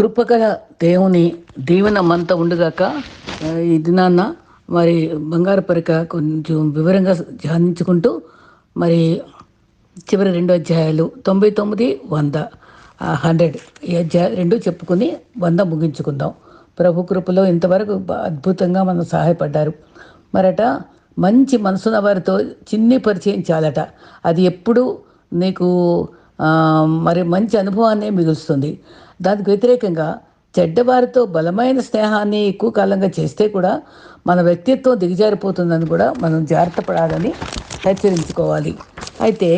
కృపగల దేవుని దీవెన మంత ఉండగాక ఈ దినాన్న మరి బంగారు పరిక కొంచెం వివరంగా ధ్యానించుకుంటూ మరి చివరి రెండు అధ్యాయాలు తొంభై తొమ్మిది వంద హండ్రెడ్ ఈ అధ్యాయ రెండు చెప్పుకుని వంద ముగించుకుందాం. ప్రభు కృపలో ఇంతవరకు అద్భుతంగా మనం సహాయపడ్డారు. మరట మంచి మనసున్న వారితో చిన్ని పరిచయం చాలట. అది ఎప్పుడు నీకు మరి మంచి అనుభవాన్ని మిగులుస్తుంది. దానికి వ్యతిరేకంగా చెడ్డవారితో బలమైన స్నేహాన్ని ఎక్కువ కాలంగా చేస్తే కూడా మన వ్యక్తిత్వం దిగజారిపోతుందని కూడా మనం జాగ్రత్త పడాలని హెచ్చరించుకోవాలి. అయితే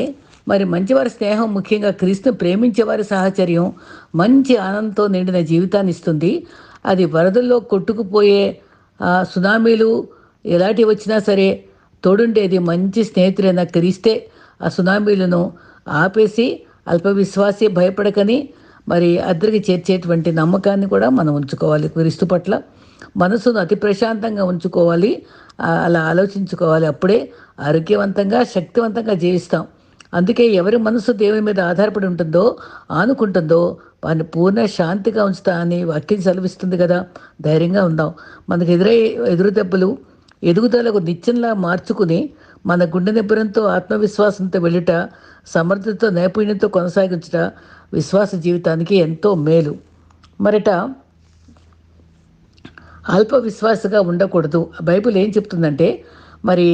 మరి మంచివారి స్నేహం ముఖ్యంగా క్రీస్తుని ప్రేమించేవారి సాహచర్యం మంచి ఆనందంతో నిండిన జీవితాన్ని ఇస్తుంది. అది వరదల్లో కొట్టుకుపోయే ఆ, సునామీలు ఎలాంటివి వచ్చినా సరే తోడుండేది మంచి స్నేహితుడైన క్రీస్తే ఆ సునామీలను ఆపేసి అల్ప విశ్వాసి భయపడకని మరి అద్దరికి చేర్చేటువంటి నమ్మకాన్ని కూడా మనం ఉంచుకోవాలి. క్రీస్తు పట్ల మనసును అతి ప్రశాంతంగా ఉంచుకోవాలి. అలా ఆలోచించుకోవాలి. అప్పుడే ఆరోగ్యవంతంగా శక్తివంతంగా జీవిస్తాం. అందుకే ఎవరి మనసు దేవుని మీద ఆధారపడి ఉంటుందో ఆనుకుంటుందో వారిని పూర్ణ శాంతిగా ఉంచుతా అని వాక్యం సెలవిస్తుంది కదా. ధైర్యంగా ఉందాం. మనకు ఎదురై ఎదురు దెబ్బలు ఎదుగుదలకు నిత్యంలా మార్చుకుని మన గుండె నిబ్బరంతో ఆత్మవిశ్వాసంతో వెళ్ళుట సమర్థతతో నైపుణ్యంతో కొనసాగించుట విశ్వాస జీవితానికి ఎంతో మేలు. మరట అల్ప విశ్వాసగా ఉండకూడదు. బైబిల్ ఏం చెప్తుందంటే మరి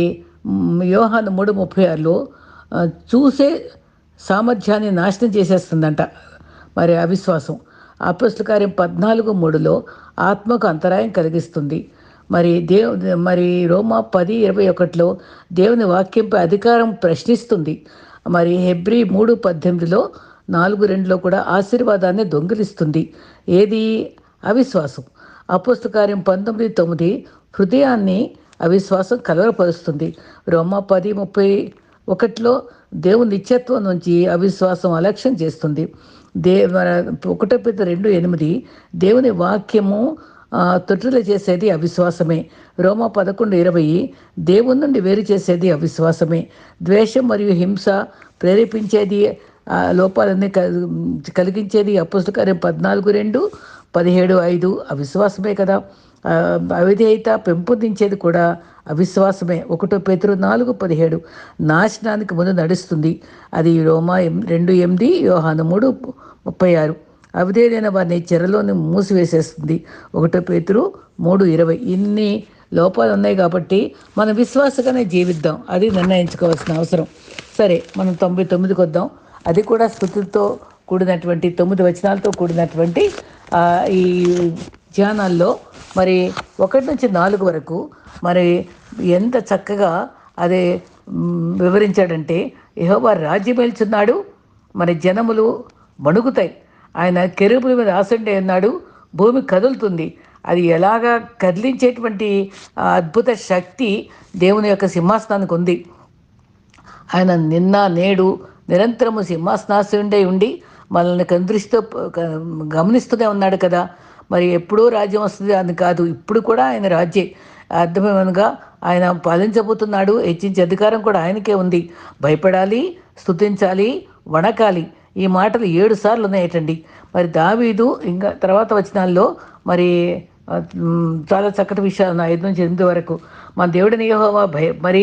మ్, యోహాను మూడు ముప్పై ఆరులో చూసే సామర్థ్యాన్ని నాశనం చేసేస్తుందంట మరి అవిశ్వాసం. అపస్తుల కార్యం పద్నాలుగు మూడులో ఆత్మకు అంతరాయం కలిగిస్తుంది. మరి దేవు మరి రోమా పది ఇరవై ఒకటిలో దేవుని వాక్యంపై అధికారం ప్రశ్నిస్తుంది. మరి హెబ్రి మూడు పద్దెనిమిదిలో నాలుగు రెండులో కూడా ఆశీర్వాదాన్ని దొంగిలిస్తుంది. ఏది? అవిశ్వాసం. అపుస్తకార్యం పంతొమ్మిది తొమ్మిది హృదయాన్ని అవిశ్వాసం కలవరపరుస్తుంది. రోమా పది ముప్పై ఒకటిలో దేవుని నిత్యత్వం నుంచి అవిశ్వాసం అలక్ష్యం చేస్తుంది. దే ఒకటో పెద్ద రెండు ఎనిమిది దేవుని వాక్యము తొట్టులు చేసేది అవిశ్వాసమే. రోమా పదకొండు ఇరవై దేవుని నుండి వేరు చేసేది అవిశ్వాసమే. ద్వేషం మరియు హింస ప్రేరేపించేది ఆ లోపాలన్నీ కలిగించేది అపుస్తకార్యం పద్నాలుగు రెండు పదిహేడు ఐదు. అవిశ్వాసమే కదా. అవిధేయత పెంపొందించేది కూడా అవిశ్వాసమే. ఒకటో పేతురు నాలుగు పదిహేడు. నాశనానికి ముందు నడుస్తుంది. అది రోమా రెండు ఎనిమిది యోహాను మూడు ముప్పై ఆరు. అవిధేయులైన వారిని చెరలోని మూసివేసేస్తుంది. ఒకటో పేతురు మూడు ఇరవై. ఇన్ని లోపాలు ఉన్నాయి కాబట్టి మనం విశ్వాసగానే జీవిద్దాం. అది నిర్ణయించుకోవాల్సిన అవసరం. సరే మనం తొంభై తొమ్మిదికి వద్దాం. అది కూడా స్థుతులతో కూడినటువంటి తొమ్మిది వచనాలతో కూడినటువంటి ఈ ధ్యానాల్లో మరి ఒకటి నుంచి నాలుగు వరకు మరి ఎంత చక్కగా అదే మ్, వివరించాడంటే యెహోవా రాజ్యమేల్చున్నాడు మరి జనములు వణుకుతాయి. ఆయన కెరుపుల మీద ఆసండి అన్నాడు భూమి కదులుతుంది. అది ఎలాగా కదిలించేటువంటి అద్భుత శక్తి దేవుని యొక్క సింహాసనానికి ఉంది. ఆయన నిన్న నేడు నిరంతరము సింహాసనాశుండే ఉండి మనల్ని కంద్రిస్తూ గమనిస్తూనే ఉన్నాడు కదా. మరి ఎప్పుడూ రాజ్యం వస్తుంది అని కాదు. ఇప్పుడు కూడా ఆయన రాజ్యే. అర్థమేమనగా ఆయన పాలించబోతున్నాడు హెచ్చించే అధికారం కూడా ఆయనకే ఉంది. భయపడాలి స్తుతించాలి వణకాలి. ఈ మాటలు ఏడు సార్లు ఉన్నాయటండి. మరి దావీదు ఇంకా తర్వాత వచనాల్లో మరి చాలా చక్కటి విషయాలు ఉన్నాయి ఐదు నుంచి ఎనిమిది వరకు. మన దేవుడిని యెహోవా భయ మరి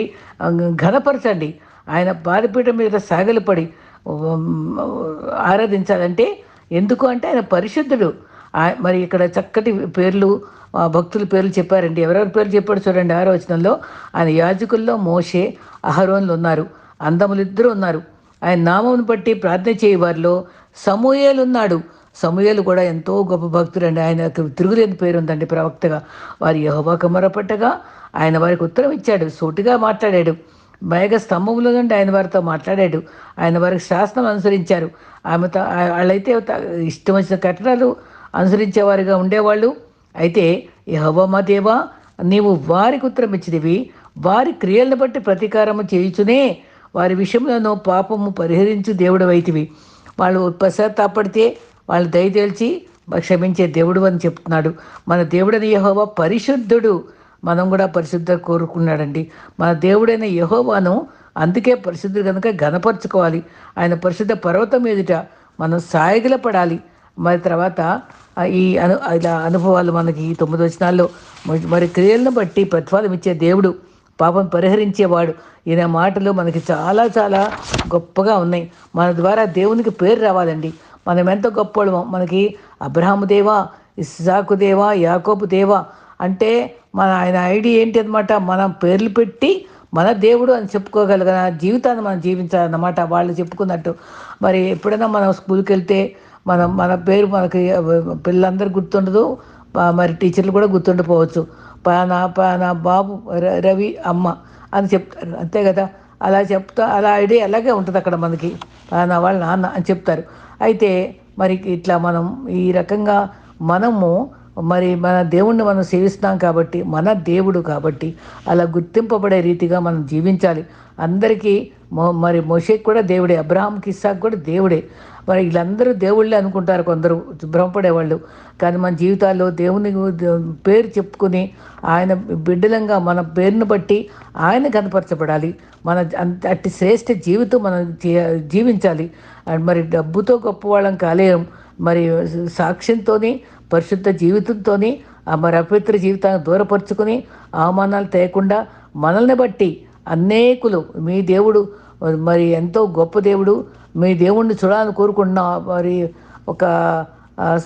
ఘనపరచండి. ఆయన పాదపీఠం మీద సాగలిపడి ఆరాధించాలంటే ఎందుకు అంటే ఆయన పరిశుద్ధుడు. మరి ఇక్కడ చక్కటి పేర్లు ఆ, భక్తుల పేర్లు చెప్పారండి. ఎవరెవరి పేర్లు చెప్పాడు చూడండి ఆరో వచనంలో. ఆయన యాజకుల్లో మోషే అహరోన్లు ఉన్నారు. అందములిద్దరూ ఉన్నారు. ఆయన నామమును బట్టి ప్రార్థన చేయ వారిలో సమూయేలు ఉన్నాడు. సమూయేలు కూడా ఎంతో గొప్ప భక్తుడండి ఆయన తిరుగులేని పేరు ఉందండి ప్రవక్తగా. వారి యహోబాకు మొరపట్టగా ఆయన వారికి ఉత్తరం ఇచ్చాడు. సూటిగా మాట్లాడాడు. భయగా స్తంభంలో నుండి ఆయన వారితో మాట్లాడాడు. ఆయన వారికి శాసనం అనుసరించారు. ఆమెతో వాళ్ళైతే ఇష్టం వచ్చిన కట్టడాలు అనుసరించేవారుగా ఉండేవాళ్ళు. అయితే యహోవా దేవా నీవు వారికి ఉత్తరం ఇచ్చినవి వారి క్రియలను బట్టి ప్రతీకారము చేయుచునే. వారి విషయంలోనూ పాపము పరిహరించు దేవుడు అయితివి వాళ్ళు పశ్చాత్తాపడితే వాళ్ళు దయతేల్చి క్షమించే దేవుడు అని చెప్తున్నాడు. మన దేవుడని యహోవా పరిశుద్ధుడు. మనం కూడా పరిశుద్ధ కోరుకున్నాడండి. మన దేవుడైన యహోవాను అందుకే పరిశుద్ధుడు కనుక ఘనపరచుకోవాలి. ఆయన పరిశుద్ధ పర్వతం ఎదుట మనం సాయగిల పడాలి. మరి తర్వాత ఈ అను ఇలా అనుభవాలు మనకి ఈ తొమ్మిది వచనాల్లో మరి- మరి క్రియలను బట్టి ప్రతిఫలం ఇచ్చే దేవుడు పాపం పరిహరించేవాడు. ఈయన మాటలు మనకి చాలా చాలా గొప్పగా ఉన్నాయి. మన ద్వారా దేవునికి పేరు రావాలండి. మనం ఎంత గొప్పవాళ్ళమో మనకి అబ్రహాము దేవా ఇస్సాకు దేవా యాకోబు దేవా అంటే మన ఆయన ఐడి ఏంటి అనమాట మనం పేర్లు పెట్టి మన దేవుడు అని చెప్పుకోగలిగిన? జీవితాన్ని మనం జీవించాలన్నమాట. వాళ్ళు చెప్పుకున్నట్టు. మరి ఎప్పుడైనా మనం స్కూల్కి వెళ్తే మనం మన పేరు మనకి పిల్లలందరూ గుర్తుండదు. మరి టీచర్లు కూడా గుర్తుండిపోవచ్చు. పానా పానా బాబు ర- రవి అమ్మ అని చెప్తారు. అంతే కదా? అలా చెప్తా అలా ఐడియా అలాగే ఉంటుంది అక్కడ మనకి? పానా వాళ్ళ నాన్న అని చెప్తారు. అయితే మరి ఇట్లా మనం ఈ రకంగా మనము మరి మన దేవుణ్ణి మనం సేవిస్తున్నాం కాబట్టి మన దేవుడు కాబట్టి అలా గుర్తింపబడే రీతిగా మనం జీవించాలి. అందరికీ మరి మోషేకి కూడా దేవుడే అబ్రహాంకి ఇస్సాకు కూడా దేవుడే. మరి వీళ్ళందరూ దేవుళ్ళే అనుకుంటారు కొందరు భ్రమపడేవాళ్ళు. కానీ మన జీవితాల్లో దేవుని పేరు చెప్పుకుని ఆయన బిడ్డలంగా మన పేరును బట్టి ఆయన కనపరచబడాలి. మన అట్టి శ్రేష్ఠ జీవితం మనం జీవించాలి. అండ్ మరి డబ్బుతో గొప్పవాళ్ళం కాలేయం మరి సాక్ష్యంతోని పరిశుద్ధ జీవితంతోని ఆ మరి అపవిత్ర జీవితాన్ని దూరపరుచుకుని అవమానాలు తేయకుండా మనల్ని బట్టి అనేకులు మీ దేవుడు మరి ఎంతో గొప్ప దేవుడు మీ దేవుణ్ణి చూడాలని కోరుకుంటున్నా మరి ఒక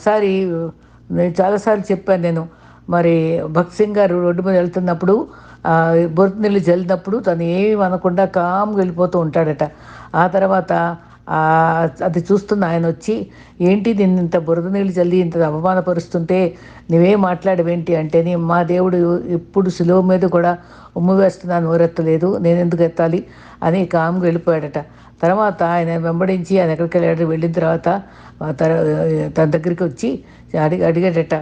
సారి నేను చాలాసార్లు చెప్పాను నేను. మరి భక్త్ సింగ్ గారు రోడ్డు మీద వెళ్తున్నప్పుడు బొరుతు నీళ్ళు చల్లినప్పుడు తను ఏమి అనకుండా కామ్గా వెళ్ళిపోతూ ఉంటాడట. ఆ తర్వాత అది చూస్తున్న ఆయన వచ్చి ఏంటి దీన్ని ఇంత బురద నీళ్ళు చల్లి ఇంత అవమానపరుస్తుంటే నువ్వేం మాట్లాడవేంటి అంటే నీ మా దేవుడు ఎప్పుడు సులువు మీద కూడా ఉమ్ము వేస్తున్నా నోరెత్తలేదు నేను ఎందుకు ఎత్తాలి? అని కామ్గా వెళ్ళిపోయాడట. తర్వాత ఆయన వెంబడించి ఆయన ఎక్కడికి వెళ్ళాడు వెళ్ళిన తర్వాత తన దగ్గరికి వచ్చి అడిగి అడిగాడట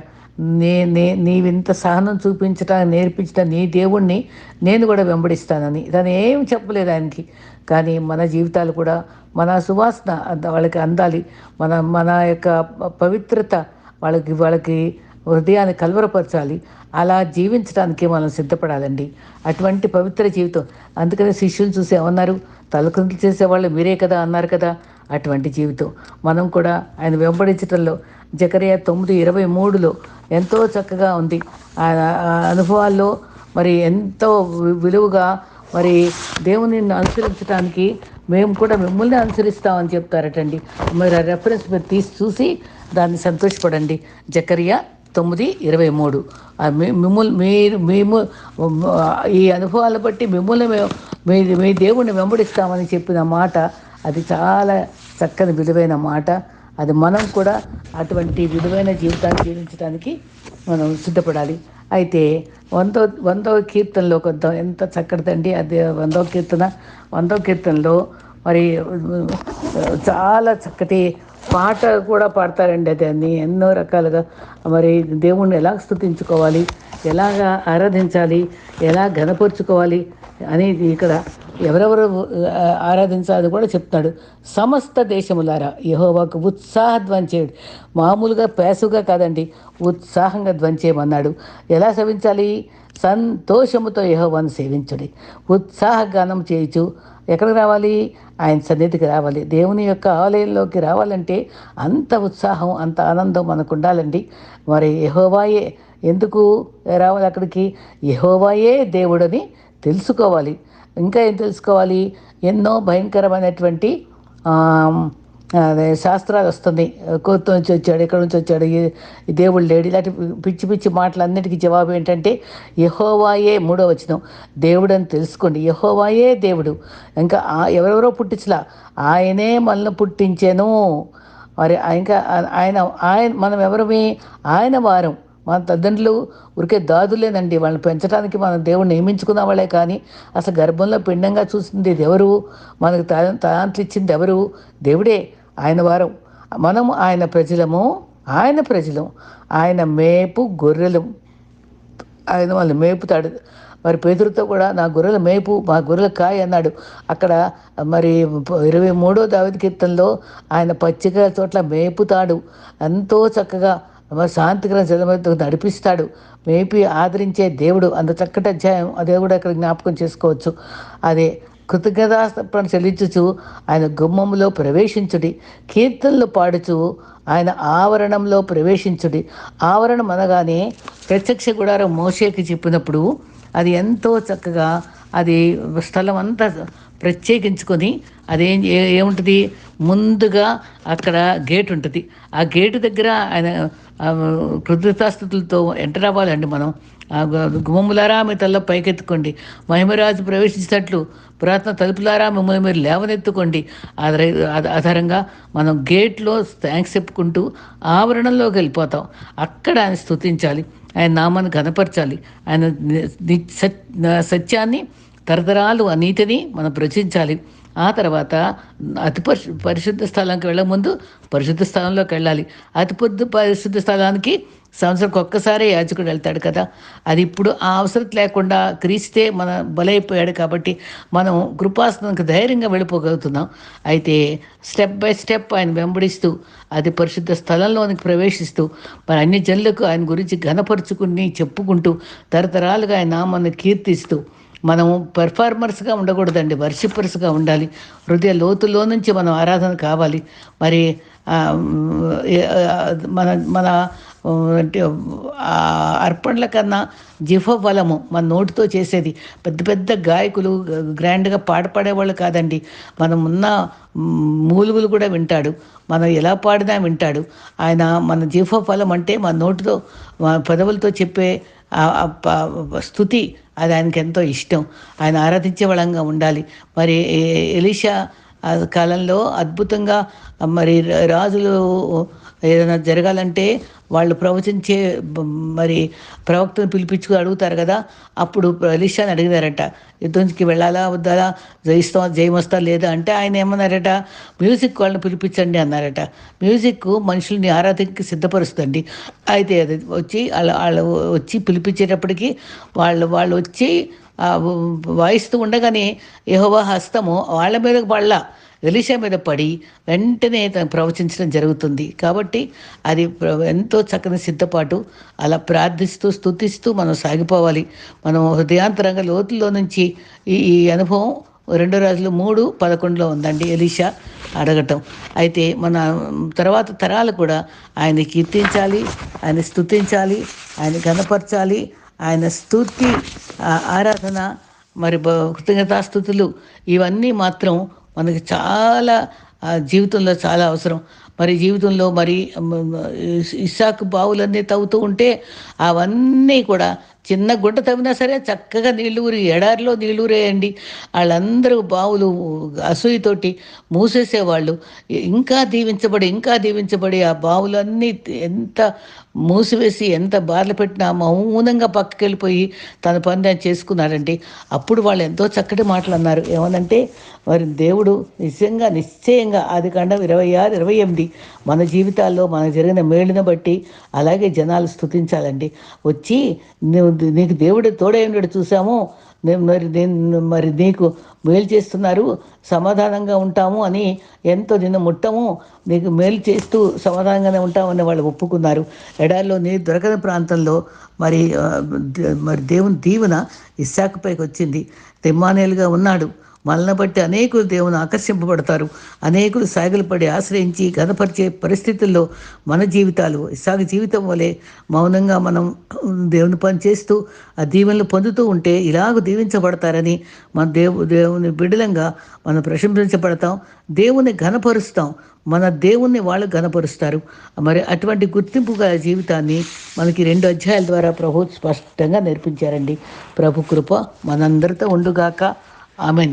నే నే నీవింత సహనం చూపించటం నేర్పించటం నీ దేవుణ్ణి నేను కూడా వెంబడిస్తానని. తను ఏం చెప్పలేదు ఆయనకి. కానీ మన జీవితాలు కూడా మన సువాసన అంద- వాళ్ళకి అందాలి. మన మన యొక్క పవిత్రత వాళ్ళకి వాళ్ళకి హృదయాన్ని కలవరపరచాలి. అలా జీవించడానికి మనం సిద్ధపడాలండి. అటువంటి పవిత్ర జీవితం. అందుకనే శిష్యులు చూసి ఏమన్నారు? తలకుంతులు చేసేవాళ్ళు మీరే కదా అన్నారు కదా. అటువంటి జీవితం. మనం కూడా ఆయన వెంబడించడంలో జకరియా తొమ్మిది ఇరవై మూడులో ఎంతో చక్కగా ఉంది. ఆయన ఆ అనుభవాల్లో మరి ఎంతో విలువగా మరి దేవుని అనుసరించడానికి మేము కూడా మిమ్మల్ని అనుసరిస్తామని చెప్తారటండి. మరి ఆ రెఫరెన్స్ మీరు తీసి చూసి దాన్ని సంతోషపడండి. జకరియా తొమ్మిది ఇరవై మూడు. మిమ్మల్ని మీరు మేము ఈ అనుభవాలు బట్టి మిమ్మల్ని మేము మీ మీ దేవుణ్ణి వెంబడిస్తామని చెప్పిన మాట అది చాలా చక్కని విలువైన మాట. అది మనం కూడా అటువంటి విలువైన జీవితాన్ని జీవించడానికి మనం సిద్ధపడాలి. అయితే వందో వందో కీర్తనలో కొంత ఎంత చక్కటిదండి అది వందో కీర్తన. వందో కీర్తనలో మరి చాలా చక్కటి పాట కూడా పాడతారండి అది ఎన్నో రకాలుగా మరి దేవుణ్ణి ఎలా స్తుతించుకోవాలి ఎలాగా ఆరాధించాలి ఎలా ఘనపరుచుకోవాలి అనేది ఇక్కడ ఎవరెవరు ఆరాధించాలని కూడా చెప్తాడు. సమస్త దేశములారా యహోవాకు ఉత్సాహ ధ్వంచేయుడు. మామూలుగా పేసుగా కాదండి ఉత్సాహంగా ధ్వంచేయమన్నాడు. ఎలా సేవించాలి సంతోషముతో యహోవాను సేవించుడి. ఉత్సాహ గానం చేయుచు ఎక్కడికి రావాలి? ఆయన సన్నిధికి రావాలి. దేవుని యొక్క ఆలయంలోకి రావాలంటే అంత ఉత్సాహం అంత ఆనందం మనకు ఉండాలండి. మరి యహోవాయే ఎందుకు రావాలి అక్కడికి? యహోవాయే దేవుడని తెలుసుకోవాలి. ఇంకా ఏం తెలుసుకోవాలి? ఎన్నో భయంకరమైనటువంటి అదే శాస్త్రాలు వస్తుంది. కోర్టు నుంచి వచ్చాడు ఎక్కడి నుంచి వచ్చాడు దేవుడు లేడు. ఇలాంటి పిచ్చి పిచ్చి మాటలన్నిటికీ జవాబు ఏంటంటే యహోవాయే మూడో వచనం. దేవుడు అని తెలుసుకోండి. యహోవాయే దేవుడు. ఇంకా ఎవరెవరో పుట్టించలా? ఆయనే మనల్ని పుట్టించాను. మరి ఇంకా ఆయన ఆయన మనం ఎవరమే? ఆయన వారం. మన తల్లిదండ్రులు ఉరికే దాదులేనండి వాళ్ళని పెంచడానికి మనం దేవుడు నియమించుకున్న వాళ్ళే కానీ అసలు గర్భంలో పిండంగా చూసింది ఎవరు? మనకు తలాంతులు ఇచ్చింది ఎవరు? దేవుడే ఆయన వారం. మనము ఆయన ప్రజలము ఆయన ప్రజలం. ఆయన మేపు గొర్రెలు. ఆయన వాళ్ళు మేపుతాడు. మరి పేదరితో కూడా నా గొర్రెల మేపు మా గొర్రెల కాయ అన్నాడు. అక్కడ మరి ఇరవై మూడో దావతి కీర్తనలో ఆయన పచ్చిక చోట్ల మేపుతాడు. ఎంతో చక్కగా శాంతికరం జలమతో నడిపిస్తాడు. మేపి ఆదరించే దేవుడు. అంత చక్కటి అధ్యాయం. అదే కూడా అక్కడ జ్ఞాపకం చేసుకోవచ్చు. అదే కృతజ్ఞతాస్తపన చెల్లించుచు ఆయన గుమ్మంలో ప్రవేశించుడి. కీర్తనలు పాడుచు ఆయన ఆవరణంలో ప్రవేశించుడి. ఆవరణం అనగానే ప్రత్యక్ష గుడారం మోషేకి చెప్పినప్పుడు అది ఎంతో చక్కగా అది స్థలం అంతా ప్రత్యేకించుకొని అదేం ఏముంటుంది? ముందుగా అక్కడ గేట్ ఉంటుంది. ఆ గేటు దగ్గర ఆయన కృతజ్ఞతాస్థుతులతో ఎంటర్ అవ్వాలండి మనం. ఆ గుమ్మములారా మీ తల్ల పైకెత్తుకోండి. మహిమరాజు ప్రవేశించినట్లు పురాతన తలుపులారా మిమ్మల్ని మీరు లేవనెత్తుకోండి. ఆధారంగా మనం గేట్లో థ్యాంక్స్ చెప్పుకుంటూ ఆవరణంలోకి వెళ్ళిపోతాం. అక్కడ ఆయన స్థుతించాలి ఆయన నామాన్ని కనపరచాలి ఆయన సత్- సత్యాన్ని తరతరాలు ఆ నీటిని మనం ప్రచించాలి ఆ తర్వాత అతి పరిశు పరిశుద్ధ స్థలానికి వెళ్ళే ముందు పరిశుద్ధ స్థలంలోకి వెళ్ళాలి. అతి పొద్దు పరిశుద్ధ స్థలానికి సంవత్సరంకి ఒక్కసారి యాజకుడు వెళ్తాడు కదా. అది ఇప్పుడు ఆ అవసరం లేకుండా క్రీస్తే మన బలైపోయాడు కాబట్టి మనం కృపాసనానికి ధైర్యంగా వెళ్ళిపోగలుగుతున్నాం. అయితే స్టెప్ బై స్టెప్ ఆయన వెంబడిస్తూ అది పరిశుద్ధ స్థలంలోనికి ప్రవేశిస్తూ మరి అన్ని జనులకు ఆయన గురించి ఘనపరుచుకుని చెప్పుకుంటూ తరతరాలుగా ఆయన నామాన్ని కీర్తిస్తూ మనము పెర్ఫార్మర్స్గా ఉండకూడదండి వర్షిప్పర్స్గా ఉండాలి. హృదయ లోతులో నుంచి మనం ఆరాధన కావాలి. మరి మన మన అంటే అర్పణల కన్నా జిఫ మన నోటితో చేసేది. పెద్ద పెద్ద గాయకులు గ్రాండ్గా పాట పాడేవాళ్ళు కాదండి. మనం ఉన్న మూలుగులు కూడా వింటాడు. మనం ఎలా పాడినా వింటాడు. ఆయన మన జీఫ ఫలం అంటే మన నోటితో మన పెదవులతో చెప్పే స్థుతి అది ఆయనకి ఎంతో ఇష్టం. ఆయన ఆరాధించే వాళ్ళంగా ఉండాలి. మరి ఎలిషా ఎలీషా కాలంలో అద్భుతంగా మరి రాజులు ఏదైనా జరగాలంటే వాళ్ళు ప్రవచించే మరి ప్రవక్తను పిలిపించుకు అడుగుతారు కదా అప్పుడు ఎలీషాని అడిగినారట యుద్ధంకి వెళ్ళాలా వద్దాలా జయిస్తాం జయమొస్తా లేదా అంటే ఆయన ఏమన్నారట మ్యూజిక్ వాళ్ళని పిలిపించండి అన్నారట. మ్యూజిక్ మనుషుల్ని ఆరాధనకి సిద్ధపరుస్తుంది అయితే అది వచ్చి వాళ్ళ వాళ్ళు వచ్చి పిలిపించేటప్పటికి వాళ్ళు వాళ్ళు వచ్చి వాయిస్తూ ఉండగానే యహోవా హస్తము వాళ్ళ మీద పళ్ళ ఎలీషా మీద పడి వెంటనే తను ప్రవచించడం జరుగుతుంది. కాబట్టి అది ప్ర- ఎంతో చక్కని సిద్ధపాటు. అలా ప్రార్థిస్తూ స్థుతిస్తూ మనం సాగిపోవాలి. మనం హృదయాంతరంగా లోతుల్లో నుంచి ఈ ఈ అనుభవం రెండో రాజులు మూడు పదకొండులో ఉందండి ఎలీషా అడగటం. అయితే మన తర్వాత తరాలు కూడా ఆయన కీర్తించాలి ఆయన స్థుతించాలి ఆయన గనపరచాలి ఆయన స్థుతి ఆరాధన మరి కృతజ్ఞతాస్థుతులు ఇవన్నీ మాత్రం మనకి చాలా ఆ, జీవితంలో చాలా అవసరం. మరి జీవితంలో మరి ఇసాకు బావులన్నీ తవ్వుతూ ఉంటే అవన్నీ కూడా చిన్న గుంట తవ్వినా సరే చక్కగా నీళ్ళు ఊరి ఎడారిలో నీళ్ళు ఊరేయండి వాళ్ళందరూ బావులు అసూయతోటి మూసేసేవాళ్ళు. ఇంకా దీవించబడి ఇంకా దీవించబడి ఆ బావులన్నీ ఎంత మూసివేసి ఎంత బాధలు పెట్టినా మౌనంగా పక్కకి వెళ్ళిపోయి తన పని ఆయన చేసుకున్నారండి అప్పుడు వాళ్ళు ఎంతో చక్కటి మాటలు అన్నారు. ఏమనంటే మరి దేవుడు నిజంగా నిశ్చయంగా అది కాండం ఇరవై ఆరు ఇరవై ఎనిమిది మన జీవితాల్లో మనకు జరిగిన మేలును బట్టి అలాగే జనాలు స్తుతించాలండి. వచ్చి నీకు దేవుడు తోడైనడు చూసాము మేము మరి నేను మరి నీకు మేలు చేస్తున్నారు సమాధానంగా ఉంటాము అని ఎంతో నిన్ను ముట్టము నీకు మేలు చేస్తూ సమాధానంగానే ఉంటామని వాళ్ళు ఒప్పుకున్నారు. ఎడారిలో నీరు దొరకని ప్రాంతంలో మరి మరి దేవుని దీవెన ఇస్సాకుపైకి వచ్చింది. తిమ్మానేలుగా ఉన్నాడు. మనల్ని బట్టి అనేకులు దేవుని ఆకర్షింపబడతారు. అనేకులు సాగులు పడి ఆశ్రయించి గతపరిచే పరిస్థితుల్లో మన జీవితాలు ఇసాగ జీవితం వలె మౌనంగా మనం దేవుని పని చేస్తూ ఆ దీవెనలు పొందుతూ ఉంటే ఇలాగ దీవించబడతారని మన దేవు దేవుని బిడలంగా మనం ప్రశంసించబడతాం. దేవుని ఘనపరుస్తాం. మన దేవుణ్ణి వాళ్ళు ఘనపరుస్తారు. మరి అటువంటి గుర్తింపు గల జీవితాన్ని మనకి రెండు అధ్యాయాల ద్వారా ప్రభు స్పష్టంగా నేర్పించారండి. ప్రభు కృప మనందరితో ఉండుగాక. ആമേൻ